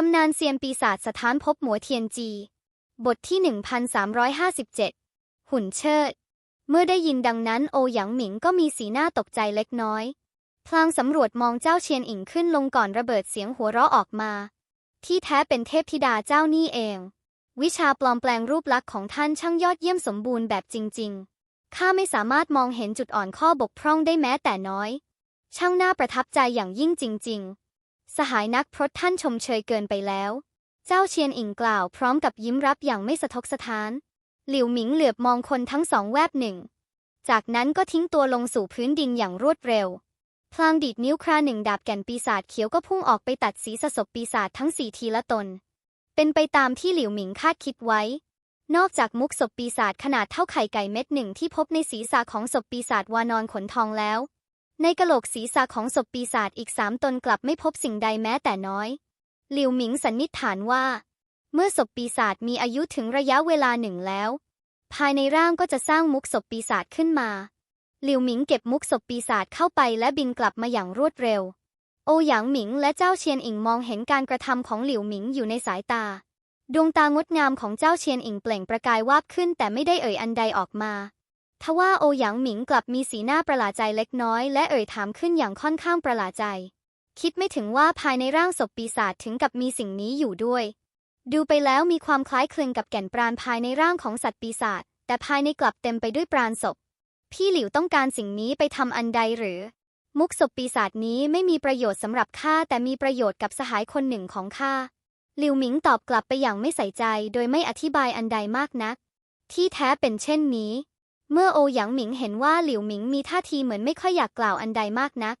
ตำนานเซียนปีศาจสถานพบหมัวเทียนจี บทที่ 1357 หุ่นเชิด เมื่อได้ยินดังนั้นโอหยางหมิงก็มีสีหน้าตกใจเล็กน้อย พลางสำรวจมองเจ้าเชียนอิงขึ้นลงก่อนระเบิดเสียงหัวเราะออกมา ที่แท้เป็นเทพธิดาเจ้านี่เอง วิชาปลอมแปลงรูปลักษณ์ของท่านช่างยอดเยี่ยมสมบูรณ์แบบจริง ๆ ข้าไม่สามารถมองเห็นจุดอ่อนข้อบกพร่องได้แม้แต่น้อย ช่างน่าประทับใจอย่างยิ่งจริง ๆ สหายนักพรตท่านชมเชยเกินไปแล้ว เจ้าเชียนอิงกล่าวพร้อมกับยิ้มรับอย่างไม่สะทกสะท้าน หลิวหมิงเหลือบมองคนทั้งสองแวบหนึ่ง จากนั้นก็ทิ้งตัวลงสู่พื้นดินอย่างรวดเร็ว พลางดีดนิ้วคราหนึ่งดาบแก่นปีศาจเขียวก็พุ่งออกไปตัดศีรษะศพปีศาจทั้งสี่ทีละตน เป็นไปตามที่หลิวหมิงคาดคิดไว้ นอกจากมุกศพปีศาจขนาดเท่าไข่ไก่เม็ดหนึ่งที่พบในศีรษะของศพปีศาจวานอนขนทองแล้ว ในกะโหลกศีรษะของศพปีศาจอีกสามตนกลับไม่พบสิ่งใดแม้แต่น้อย หลิวหมิงสันนิษฐานว่า เมื่อศพปีศาจมีอายุถึงระยะเวลาหนึ่งแล้ว ภายในร่างก็จะสร้างมุกศพปีศาจขึ้นมา หลิวหมิงเก็บมุกศพปีศาจเข้าไปและบินกลับมาอย่างรวดเร็ว โอหยางหมิงและเจ้าเชียนอิงมองเห็นการกระทำของหลิวหมิงอยู่ในสายตา ดวงตางดงามของเจ้าเชียนอิงเปล่งประกายวาบขึ้นแต่ไม่ได้เอ่ยอันใดออกมา ทว่าโอหยางหมิงกลับมีสีหน้าประหลาดใจเล็กน้อย และเอ่ยถามขึ้นอย่างค่อนข้างประหลาดใจ คิดไม่ถึงว่าภายในร่างศพปีศาจถึงกับมีสิ่งนี้อยู่ด้วย ดูไปแล้วมีความคล้ายคลึงกับแก่นปราณภายในร่างของสัตว์ปีศาจแต่ภายในกลับเต็มไปด้วยปราณศพ พี่หลิวต้องการสิ่งนี้ไปทำอันใดหรือ มุกศพปีศาจนี้ไม่มีประโยชน์สำหรับข้าแต่มีประโยชน์กับสหายคนหนึ่งของข้าหลิวหมิงตอบกลับไปอย่างไม่ใส่ใจ โดยไม่อธิบายอันใดมากนัก ที่แท้เป็นเช่นนี้ เมื่อโอหยางหมิงเห็นว่าหลิวหมิงมีท่าทีเหมือนไม่ค่อยอยากกล่าวอันใดมากนัก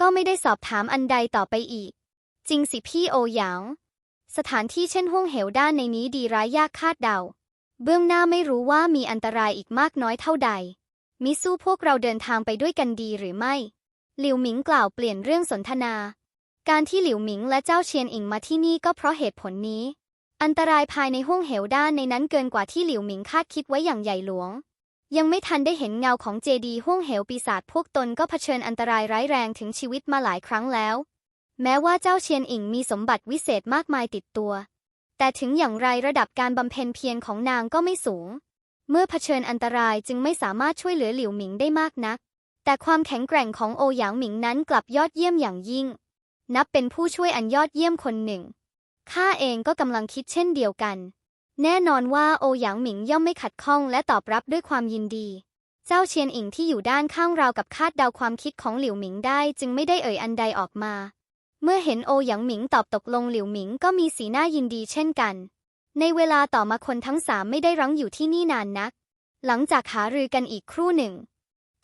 ก็ไม่ได้สอบถามอันใดต่อไปอีก จริงสิพี่โอหยางสถานที่เช่นห้วงเหวด้านในนี้ดีร้ายยากคาดเดา เบื้องหน้าไม่รู้ว่ามีอันตรายอีกมากน้อยเท่าใด มิสู้พวกเราเดินทางไปด้วยกันดีหรือไม่ หลิวหมิงกล่าวเปลี่ยนเรื่องสนทนา การที่หลิวหมิงและเจ้าเชียนอิงมาที่นี่ก็เพราะเหตุผลนี้ อันตรายภายในห้วงเหวด้านในนั้นเกินกว่าที่หลิวหมิงคาดคิดไว้อย่างใหญ่หลวง ยังไม่ทันได้เห็นเงาของเจดีห้วงเหวปีศาจพวกตนก็เผชิญอันตรายร้ายแรงถึงชีวิตมาหลายครั้งแล้ว แม้ว่าเจ้าเชียนอิงมีสมบัติวิเศษมากมายติดตัว แต่ถึงอย่างไรระดับการบำเพ็ญเพียรของนางก็ไม่สูง เมื่อเผชิญอันตรายจึงไม่สามารถช่วยเหลือหลิวหมิงได้มากนัก แต่ความแข็งแกร่งของโอหยางหมิงนั้นกลับยอดเยี่ยมอย่างยิ่ง นับเป็นผู้ช่วยอันยอดเยี่ยมคนหนึ่งข้าเองก็กำลังคิดเช่นเดียวกัน แน่นอนว่าโอหยางหมิงย่อมไม่ขัดข้องและตอบรับด้วยความยินดี เจ้าเชียนอิงที่อยู่ด้านข้างราวกับคาดเดาความคิดของหลิวหมิงได้จึงไม่ได้เอ่ยอันใดออกมา เมื่อเห็นโอหยางหมิงตอบตกลงหลิวหมิงก็มีสีหน้ายินดีเช่นกัน ในเวลาต่อมาคนทั้งสามไม่ได้รั้งอยู่ที่นี่นานนัก หลังจากหารือกันอีกครู่หนึ่ง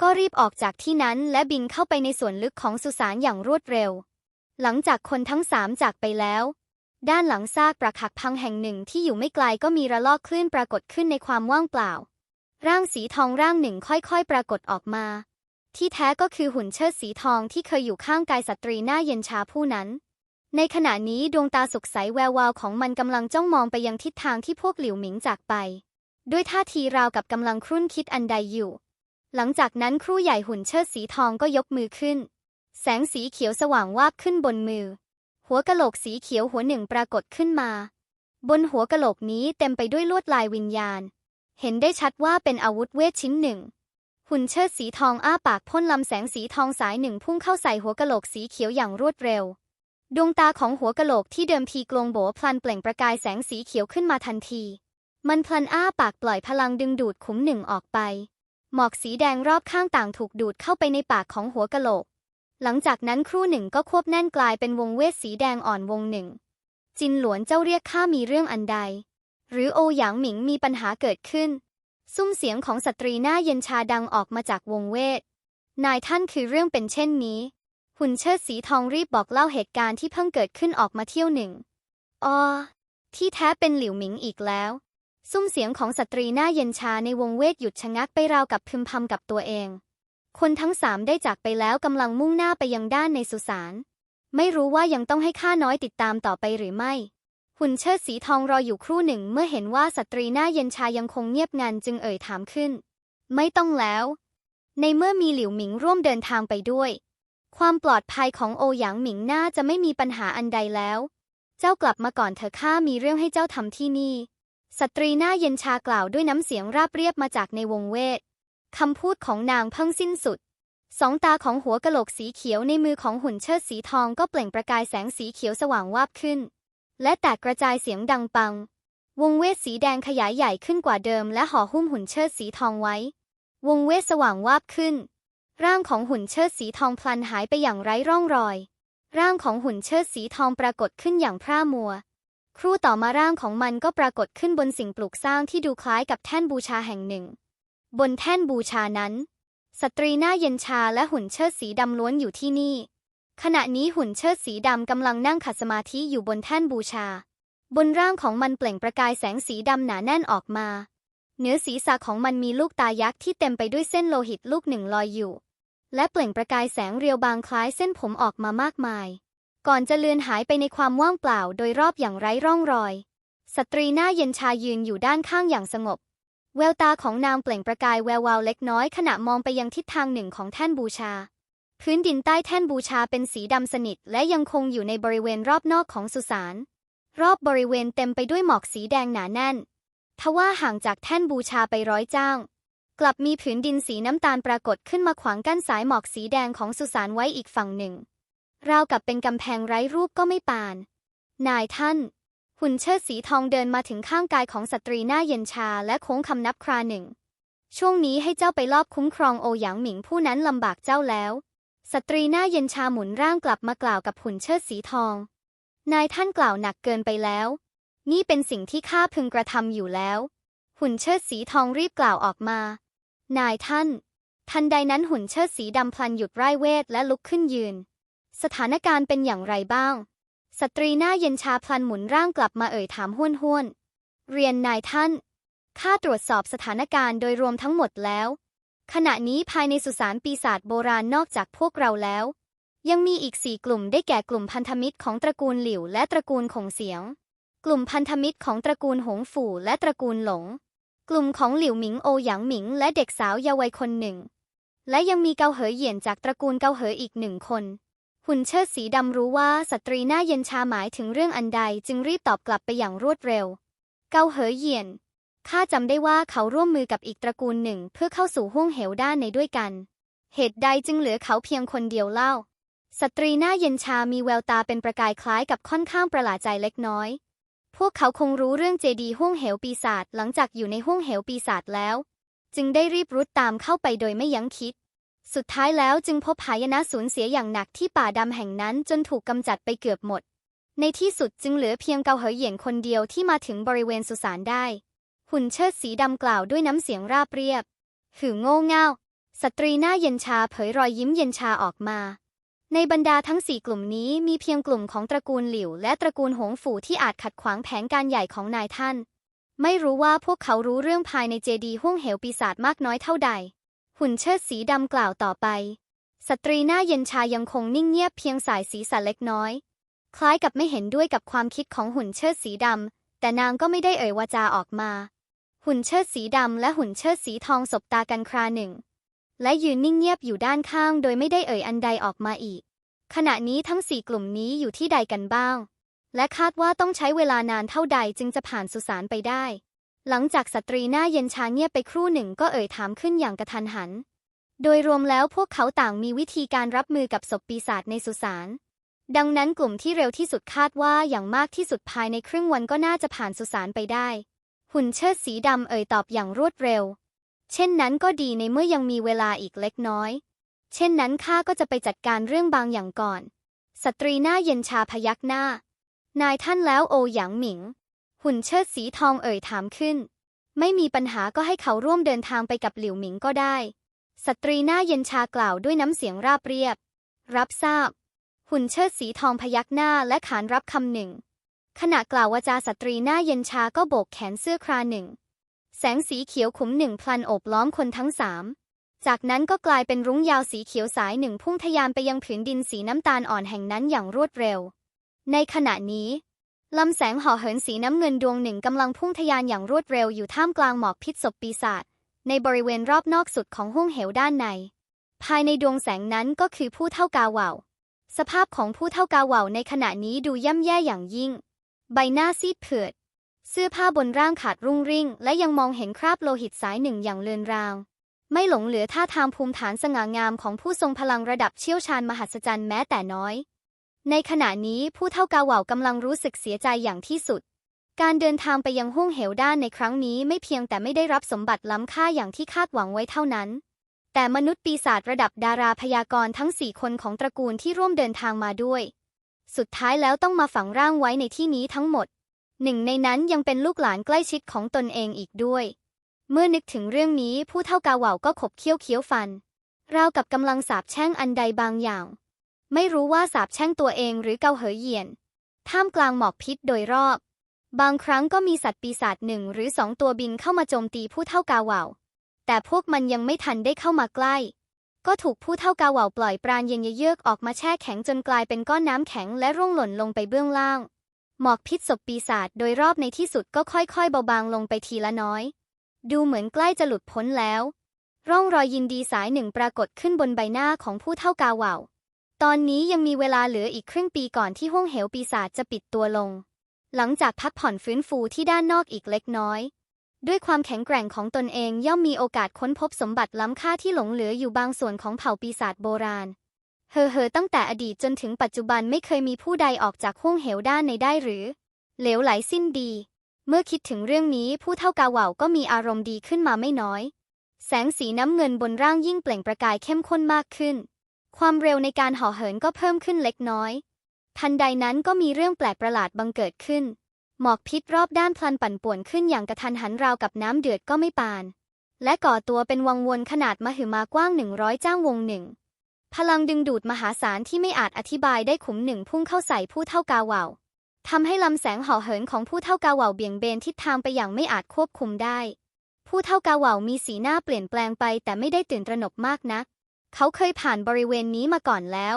ก็รีบออกจากที่นั้นและบินเข้าไปในส่วนลึกของสุสานอย่างรวดเร็ว หลังจากคนทั้งสามจากไปแล้ว ด้านหลังซากปรักหักพังแห่งหนึ่งที่อยู่ไม่ไกลก็มีระลอกคลื่นปรากฏขึ้นในความว่างเปล่า ร่างสีทองร่างหนึ่งค่อยๆ ปรากฏออกมา ที่แท้ก็คือหุ่นเชิดสีทองที่เคยอยู่ข้างกายสตรีหน้าเย็นชาผู้นั้น ในขณะนี้ดวงตาสุกใสแวววาวของมันกำลังจ้องมองไปยังทิศทางที่พวกหลิวหมิงจากไป ด้วยท่าทีราวกับกำลังครุ่นคิดอันใดอยู่ หลังจากนั้นครูใหญ่หุ่นเชิดสีทองก็ยกมือขึ้น แสงสีเขียวสว่างวาบขึ้นบนมือ หัวกะโหลกสีเขียวหัวหนึ่งปรากฏขึ้นมา บนหัวกะโหลกนี้เต็มไปด้วยลวดลายวิญญาณ เห็นได้ชัดว่าเป็นอาวุธเวทชิ้นหนึ่ง หุ่นเชิดสีทองอ้าปากพ่นลำแสงสีทองสายหนึ่งพุ่งเข้าใส่หัวกะโหลกสีเขียวอย่างรวดเร็ว ดวงตาของหัวกะโหลกที่เดิมทีกลงโบพลันเปล่งประกายแสงสีเขียวขึ้นมาทันที มันพลันอ้าปากปล่อยพลังดึงดูดขุมหนึ่งออกไป หมอกสีแดงรอบข้างต่างถูกดูดเข้าไปในปากของหัวกะโหลก หลังจากนั้นครู่หนึ่งก็ควบแน่นกลายเป็นวงเวทสีแดงอ่อนวงหนึ่ง จินหลวนเจ้าเรียกข้ามีเรื่องอันใด หรือโอหยางหมิงมีปัญหาเกิดขึ้น ซุ้มเสียงของสตรีหน้าเย็นชาดังออกมาจากวงเวท นายท่านคือเรื่องเป็นเช่นนี้ หุ่นเชิดสีทองรีบบอกเล่าเหตุการณ์ที่เพิ่งเกิดขึ้นออกมาเที่ยวหนึ่งอ๋อที่แท้เป็นหลิวหมิงอีกแล้ว ซุ้มเสียงของสตรีหน้าเย็นชาในวงเวทหยุดชะงักไปราวกับพึมพำกับตัวเอง คนทั้งสามได้จากไปแล้วกำลังมุ่งหน้าไปยังด้านในสุสาน ไม่รู้ว่ายังต้องให้ข้าน้อยติดตามต่อไปหรือไม่ หุ่นเชิดสีทองรออยู่ครู่หนึ่งเมื่อเห็นว่าสตรีหน้าเย็นชายังคงเงียบงันจึงเอ่ยถามขึ้น ไม่ต้องแล้ว ในเมื่อมีหลิวหมิงร่วมเดินทางไปด้วย ความปลอดภัยของโอหยางหมิงน่าจะไม่มีปัญหาอันใดแล้ว เจ้ากลับมาก่อนเถอะข้ามีเรื่องให้เจ้าทำที่นี่ สตรีหน้าเย็นชากล่าวด้วยน้ำเสียงราบเรียบมาจากในวงเวท คำพูดของนางเพิ่งสิ้นสุด สองตาของหัวกะโหลกสีเขียวในมือของหุ่นเชิดสีทองก็เปล่งประกายแสงสีเขียวสว่างวาบขึ้น และแตกกระจายเสียงดังปัง วงเวทสีแดงขยายใหญ่ขึ้นกว่าเดิม และห่อหุ้มหุ่นเชิดสีทองไว้ วงเวทสว่างวาบขึ้น ร่างของหุ่นเชิดสีทองพลันหายไปอย่างไร้ร่องรอย ร่างของหุ่นเชิดสีทองปรากฏขึ้นอย่างพร่ามัว ครู่ต่อมาร่างของมันก็ปรากฏขึ้นบนสิ่งปลูกสร้างที่ดูคล้ายกับแท่นบูชาแห่งหนึ่ง บนแท่นบูชานั้น สตรีหน้าเย็นชาและหุ่นเชิดสีดำล้วนอยู่ที่นี่ ขณะนี้หุ่นเชิดสีดำกำลังนั่งขัดสมาธิอยู่บนแท่นบูชา บนร่างของมันเปล่งประกายแสงสีดำหนาแน่นออกมาเหนือศีรษะของมันมีลูกตายักษ์ที่เต็มไปด้วยเส้นโลหิตลูกหนึ่งลอยอยู่ และเปล่งประกายแสงเรียวบางคล้ายเส้นผมออกมามากมาย ก่อนจะเลือนหายไปในความว่างเปล่าโดยรอบอย่างไร้ร่องรอย สตรีหน้าเย็นชายืนอยู่ด้านข้างอย่างสงบ แววตาของนางเปล่งประกายแวววาวเล็กน้อยขณะมองไปยังทิศทางหนึ่งของแท่นบูชา พื้นดินใต้แท่นบูชาเป็นสีดำสนิท และยังคงอยู่ในบริเวณรอบนอกของสุสานรอบบริเวณเต็มไปด้วยหมอกสีแดงหนาแน่น ทว่าห่างจากแท่นบูชาไปร้อยจ้าง กลับมีผืนดินสีน้ำตาลปรากฏขึ้นมาขวางกั้นสายหมอกสีแดงของสุสานไว้อีกฝั่งหนึ่ง ราวกับเป็นกำแพงไร้รูปก็ไม่ปาน นายท่าน หุ่นเชิดสีทองเดินมาถึงข้างกายของสตรีหน้าเย็นชาและโค้งคำนับคราหนึ่ง ช่วงนี้ให้เจ้าไปลอบคุ้มครองโอหยางหมิงผู้นั้นลำบากเจ้าแล้ว สตรีหน้าเย็นชาหมุนร่างกลับมากล่าวกับหุ่นเชิดสีทอง นายท่านกล่าวหนักเกินไปแล้ว นี่เป็นสิ่งที่ข้าพึงกระทำอยู่แล้ว หุ่นเชิดสีทองรีบกล่าวออกมา นายท่าน ทันใดนั้นหุ่นเชิดสีดำพลันหยุดไร้เวทและลุกขึ้นยืน สถานการณ์เป็นอย่างไรบ้าง สตรีหน้าเย็นชาพลันหมุนร่างกลับมาเอ่ยถามห้วนห้วนๆเรียนนายท่านข้าตรวจสอบสถานการณ์โดยรวมทั้งหมดแล้ว ขณะนี้ภายในสุสานปีศาจโบราณนอกจากพวกเราแล้ว ยังมีอีกสี่กลุ่มได้แก่กลุ่มพันธมิตรของตระกูลหลิวและตระกูลคงเสียง กลุ่มพันธมิตรของตระกูลหงฝู่และตระกูลหลง กลุ่มของหลิวหมิงโอหยางหมิง และเด็กสาวเยาว์วัยคนหนึ่ง และยังมีเกาเหอเหยียนจากตระกูลเกาเหออีกหนึ่งคน หุ่นเชิดสีดำรู้ว่าสตรีหน้าเย็นชาหมายถึงเรื่องอันใดจึงรีบตอบกลับไปอย่างรวดเร็ว เกาเหอเหยียนข้าจำได้ว่าเขาร่วมมือกับอีกตระกูลหนึ่งเพื่อเข้าสู่ห้วงเหวด้านในด้วยกัน เหตุใดจึงเหลือเขาเพียงคนเดียวเล่า สตรีหน้าเย็นชามีแววตาเป็นประกายคล้ายกับค่อนข้างประหลาดใจเล็กน้อย พวกเขาคงรู้เรื่องเจดีห้วงเหวปีศาจหลังจากอยู่ในห้วงเหวปีศาจแล้ว จึงได้รีบรุดตามเข้าไปโดยไม่ยั้งคิด สุดท้ายแล้วจึงพบหายนะสูญเสียอย่างหนักที่ป่าดำแห่งนั้นจนถูกกำจัดไปเกือบหมด ในที่สุดจึงเหลือเพียงเกาเหอเหยียนคนเดียวที่มาถึงบริเวณสุสานได้ หุ่นเชิดสีดำกล่าวด้วยน้ำเสียงราบเรียบ หือโง่เง่า สตรีหน้าเย็นชาเผยรอยยิ้มเย็นชาออกมา ในบรรดาทั้งสี่กลุ่มนี้มีเพียงกลุ่มของตระกูลหลิว และตระกูลหงฝูที่อาจขัดขวางแผนการใหญ่ของนายท่าน ไม่รู้ว่าพวกเขารู้เรื่องภายในเจดีห้วงเหวปีศาจมากน้อยเท่าใด หุ่นเชิดสีดำกล่าวต่อไป สตรีหน้าเย็นชายังคงนิ่งเงียบเพียงสายสีสันเล็กน้อย คล้ายกับไม่เห็นด้วยกับความคิดของหุ่นเชิดสีดำแต่นางก็ไม่ได้เอ่ยวาจาออกมา หุ่นเชิดสีดำและหุ่นเชิดสีทองสบตากันคราหนึ่ง และยืนนิ่งเงียบอยู่ด้านข้างโดยไม่ได้เอ่ยอันใดออกมาอีก ขณะนี้ทั้งสี่กลุ่มนี้อยู่ที่ใดกันบ้าง และคาดว่าต้องใช้เวลานานเท่าใดจึงจะผ่านสุสานไปได้ หลังจากสตรีหน้าเย็นชาเงียบไปครู่หนึ่งก็เอ่ยถามขึ้นอย่างกระทันหัน โดยรวมแล้วพวกเขาต่างมีวิธีการรับมือกับศพปีศาจในสุสาน ดังนั้นกลุ่มที่เร็วที่สุดคาดว่าอย่างมากที่สุดภายในครึ่งวันก็น่าจะผ่านสุสานไปได้ หุ่นเชิดสีดำเอ่ยตอบอย่างรวดเร็ว เช่นนั้นก็ดีในเมื่อยังมีเวลาอีกเล็กน้อย เช่นนั้นข้าก็จะไปจัดการเรื่องบางอย่างก่อน สตรีหน้าเย็นชาพยักหน้า นายท่านแล้วโอหยางหมิง หุ่นเชิดสีทองเอ่ยถามขึ้น ไม่มีปัญหาก็ให้เขาร่วมเดินทางไปกับหลิวหมิงก็ได้ สตรีหน้าเย็นชากล่าวด้วยน้ำเสียงราบเรียบ รับทราบ หุ่นเชิดสีทองพยักหน้าและขานรับคำหนึ่ง ขณะกล่าววาจาสตรีหน้าเย็นชาก็โบกแขนเสื้อคราหนึ่ง แสงสีเขียวขุมหนึ่งพลันโอบล้อมคนทั้งสามจากนั้นก็กลายเป็นรุ้งยาวสีเขียวสายหนึ่งพุ่งทะยานไปยังผืนดินสีน้ำตาลอ่อนแห่งนั้นอย่างรวดเร็ว ในขณะนี้ ลำแสงห่อเหินสีน้ำเงินดวงหนึ่งกำลังพุ่งทะยานอย่างรวดเร็วอยู่ท่ามกลางหมอกพิษศพปีศาจในบริเวณรอบนอกสุดของห้วงเหวด้านใน ภายในดวงแสงนั้นก็คือผู้เท่ากาเหว่าสภาพของผู้เท่ากาเหว่าในขณะนี้ดูย่ำแย่อย่างยิ่ง ใบหน้าซีดเผือด เสื้อผ้าบนร่างขาดรุ่งริ่ง และยังมองเห็นคราบโลหิตสายหนึ่งอย่างเลือนราง ไม่หลงเหลือท่าทางภูมิฐานสง่างามของผู้ทรงพลังระดับเชี่ยวชาญมหัศจรรย์แม้แต่น้อย ในขณะนี้ผู้เท่ากาเหว่ากำลังรู้สึกเสียใจอย่างที่สุด การเดินทางไปยังห้วงเหวด้านในครั้งนี้ไม่เพียงแต่ไม่ได้รับสมบัติล้ำค่าอย่างที่คาดหวังไว้เท่านั้น แต่มนุษย์ปีศาจระดับดาราพยากรณ์ทั้งสี่คนของตระกูลที่ร่วมเดินทางมาด้วย สุดท้ายแล้วต้องมาฝังร่างไว้ในที่นี้ทั้งหมด หนึ่งในนั้นยังเป็นลูกหลานใกล้ชิดของตนเองอีกด้วย เมื่อนึกถึงเรื่องนี้ผู้เท่ากาเหว่าก็ขบเคี้ยวเคี้ยวฟัน ราวกับกำลังสาบแช่งอันใดบางอย่าง ไม่รู้ว่าสาบแช่งตัวเองหรือเกาเหยเหยียน ท่ามกลางหมอกพิษโดยรอบ บางครั้งก็มีสัตว์ปีศาจหนึ่งหรือสองตัวบินเข้ามาโจมตีผู้เท่ากาเหว่า แต่พวกมันยังไม่ทันได้เข้ามาใกล้ ก็ถูกผู้เท่ากาเหว่าปล่อยปราณเย็นเยือกออกมาแช่แข็งจนกลายเป็นก้อนน้ำแข็งและร่วงหล่นลงไปเบื้องล่าง หมอกพิษศพปีศาจโดยรอบในที่สุดก็ค่อยๆเบาบางลงไปทีละน้อย ดูเหมือนใกล้จะหลุดพ้นแล้ว ร่องรอยยินดีสายหนึ่งปรากฏขึ้นบนใบหน้าของผู้เท่ากาเหว่า ตอนนี้ยังมีเวลาเหลืออีกครึ่งปีก่อนที่ห้วงเหวปีศาจจะปิดตัวลง หลังจากพักผ่อนฟื้นฟูที่ด้านนอกอีกเล็กน้อย ด้วยความแข็งแกร่งของตนเองย่อมมีโอกาสค้นพบสมบัติล้ำค่าที่หลงเหลืออยู่บางส่วนของเผ่าปีศาจโบราณ เฮอเฮอตั้งแต่อดีตจนถึงปัจจุบันไม่เคยมีผู้ใดออกจากห้วงเหวด้านในได้หรือ เหลวไหลสิ้นดี เมื่อคิดถึงเรื่องนี้ผู้เท่ากาเหว่าก็มีอารมณ์ดีขึ้นมาไม่น้อย แสงสีน้ำเงินบนร่างยิ่งเปล่งประกายเข้มข้นมากขึ้น ความเร็วในการห่อเหินก็เพิ่มขึ้นเล็กน้อย ทันใดนั้นก็มีเรื่องแปลกประหลาดบังเกิดขึ้น หมอกพิษรอบด้านพลันปั่นป่วนขึ้นอย่างกระทันหันราวกับน้ำเดือดก็ไม่ปาน และก่อตัวเป็นวังวนขนาดมหึมากว้างหนึ่งร้อยจ้างวงหนึ่ง พลังดึงดูดมหาศาลที่ไม่อาจอธิบายได้ขุมหนึ่งพุ่งเข้าใส่ผู้เท่ากาเว่าทำให้ลำแสงห่อเหินของผู้เท่ากาเว่าเบี่ยงเบนทิศทางไปอย่างไม่อาจควบคุมได้ ผู้เท่ากาเว่ามีสีหน้าเปลี่ยนแปลงไปแต่ไม่ได้ตื่นตระหนกมากนัก เขาเคยผ่านบริเวณนี้มาก่อนแล้ว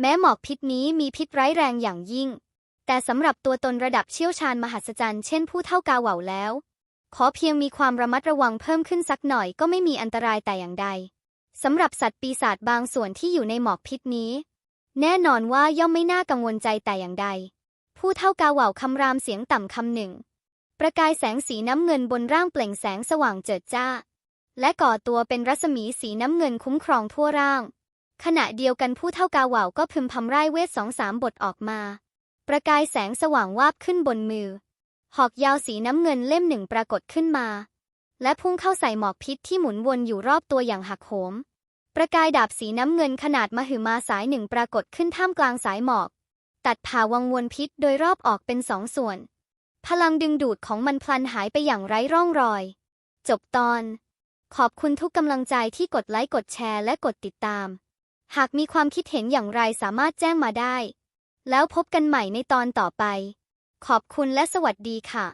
แม้หมอกพิษนี้มีพิษร้ายแรงอย่างยิ่ง แต่สำหรับตัวตนระดับเชี่ยวชาญมหัศจรรย์เช่นผู้เท่ากาเหว่าแล้ว ขอเพียงมีความระมัดระวังเพิ่มขึ้นสักหน่อยก็ไม่มีอันตรายแต่อย่างใดสำหรับสัตว์ปีศาจบางส่วนที่อยู่ในหมอกพิษนี้ แน่นอนว่าย่อมไม่น่ากังวลใจแต่อย่างใด ผู้เท่ากาเหว่าคำรามเสียงต่ำคำหนึ่ง ประกายแสงสีน้ำเงินบนร่างเปล่งแสงสว่างเจิดจ้า และก่อตัวเป็นรัศมีสีน้ำเงินคุ้มครองทั่วร่าง ขณะเดียวกันผู้เท่ากาหว่าวก็พึมพำไร้เวทสองสามบทออกมา ประกายแสงสว่างวาบขึ้นบนมือ หอกยาวสีน้ำเงินเล่มหนึ่งปรากฏขึ้นมา และพุ่งเข้าใส่หมอกพิษที่หมุนวนอยู่รอบตัวอย่างหักโหม ประกายดาบสีน้ำเงินขนาดมหึมาสายหนึ่งปรากฏขึ้นท่ามกลางสายหมอก ตัดผ่าวังวนพิษโดยรอบออกเป็นสองส่วน พลังดึงดูดของมันพลันหายไปอย่างไร้ร่องรอย จบตอน ขอบคุณทุกกำลังใจที่กดไลค์กดแชร์และกดติดตาม หากมีความคิดเห็นอย่างไรสามารถแจ้งมาได้ แล้วพบกันใหม่ในตอนต่อไป ขอบคุณและสวัสดีค่ะ